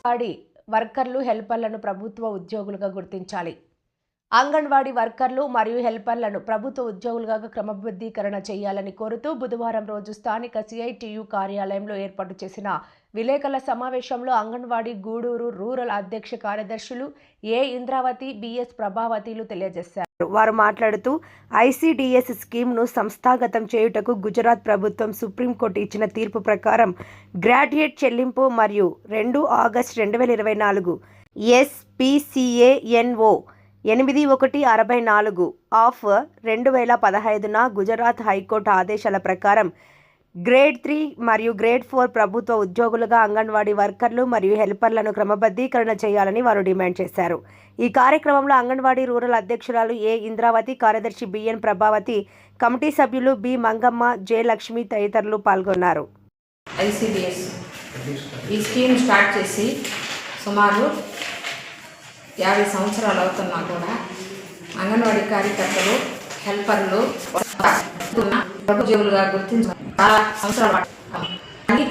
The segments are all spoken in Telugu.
అంగన్వాడీ వర్కర్లు హెల్పర్లను ప్రభుత్వ ఉద్యోగులుగా గుర్తించాలి. అంగన్వాడీ వర్కర్లు మరియు హెల్పర్లను ప్రభుత్వ ఉద్యోగులుగా క్రమబద్ధీకరణ చేయాలని కోరుతూ బుధవారం రోజు స్థానిక సిఐటియు కార్యాలయంలో ఏర్పాటు చేసిన విలేకరుల సమావేశంలో అంగన్వాడీ గూడూరు రూరల్ అధ్యక్ష కార్యదర్శులు ఏ. ఇంద్రావతి బిఎస్ ప్రభావతిలు తెలియజేశారు. వారు మాట్లాడుతూ ఐసిడిఎస్ స్కీమ్ను సంస్థాగతం చేయుటకు గుజరాత్ ప్రభుత్వం సుప్రీంకోర్టు ఇచ్చిన తీర్పు ప్రకారం గ్రాడ్యుయేట్ చెల్లింపు మరియు రెండు ఆగస్ట్ రెండు వేల ఇరవై నాలుగు ఎస్పిసిఏఎన్ఓ ఎనిమిది ఒకటి అరవై నాలుగు ఆఫ్ రెండు వేల పదహైదున గుజరాత్ హైకోర్టు ఆదేశాల ప్రకారం గ్రేడ్ త్రీ మరియు గ్రేడ్ ఫోర్ ప్రభుత్వ ఉద్యోగులుగా అంగన్వాడీ వర్కర్లు మరియు హెల్పర్లను క్రమబద్ధీకరణ చేయాలని వారు డిమాండ్ చేశారు. ఈ కార్యక్రమంలో అంగన్వాడీ రూరల్ అధ్యక్షురాలు ఏ. ఇంద్రావతి కార్యదర్శి బిఎన్ ప్రభావతి కమిటీ సభ్యులు బి. మంగమ్మ జె. లక్ష్మి తదితరులు పాల్గొన్నారు. ఈ స్కీమ్ స్టార్ట్ చేసి సుమారు యాభై సంవత్సరాలు అవుతున్నా కూడా అంగన్వాడీ కార్యకర్తలు హెల్పర్లు ఉద్యోగులుగా గుర్తించ సంవత్సరాలు కానీ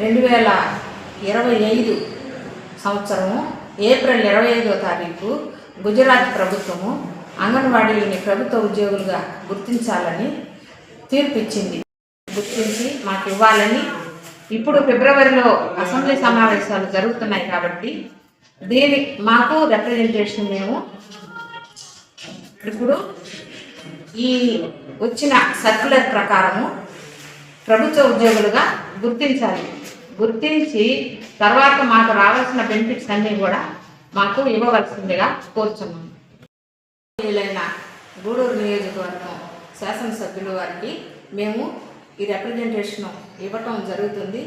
రెండు వేల ఇరవై ఐదు సంవత్సరము ఏప్రిల్ ఇరవై ఐదో తారీఖు గుజరాత్ ప్రభుత్వము అంగన్వాడీలని ప్రభుత్వ ఉద్యోగులుగా గుర్తించాలని తీర్పు ఇచ్చింది. గుర్తించి మాకు ఇవ్వాలని ఇప్పుడు ఫిబ్రవరిలో అసెంబ్లీ సమావేశాలు జరుగుతున్నాయి కాబట్టి దీని మాకు రిప్రజెంటేషన్ మేము. ఇప్పుడు ఈ వచ్చిన సర్క్యులర్ ప్రకారము ప్రభుత్వ ఉద్యోగులుగా గుర్తించాలి. గుర్తించి తర్వాత మాకు రావాల్సిన బెనిఫిట్స్ అన్నీ కూడా మాకు ఇవ్వవలసిందిగా కోరుచున్నాము వీలైన గూడూరు నియోజకవర్గం శాసనసభ్యులు వారికి మేము ఈ రిప్రజెంటేషన్ ఇవ్వటం జరుగుతుంది.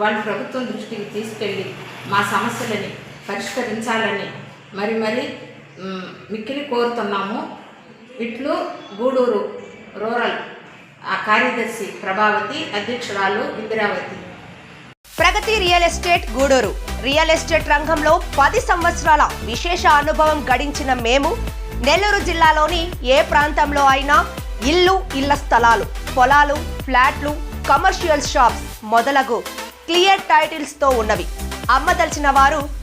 వాళ్ళు ప్రభుత్వం దృష్టికి తీసుకెళ్ళి మా సమస్యలని పరిష్కరించాలని. మరి మరి మిక్కిలి కోరుతున్నాము. ఇట్లు గూడూరు రూరల్ కార్యదర్శి ప్రభావతి అధ్యక్షురాలు Indiravati. Pragati real estate Gudur. Real estate రంగంలో పది సంవత్సరాల విశేష అనుభవం గడించిన మేము నెల్లూరు జిల్లాలోని ఏ ప్రాంతంలో అయినా ఇల్లు ఇళ్ళ స్థలాలు పొలాలు ఫ్లాట్లు కమర్షియల్ షాప్స్ మొదలగు క్లియర్ టైటిల్స్తో ఉన్నవి. అమ్మదలిచిన వారు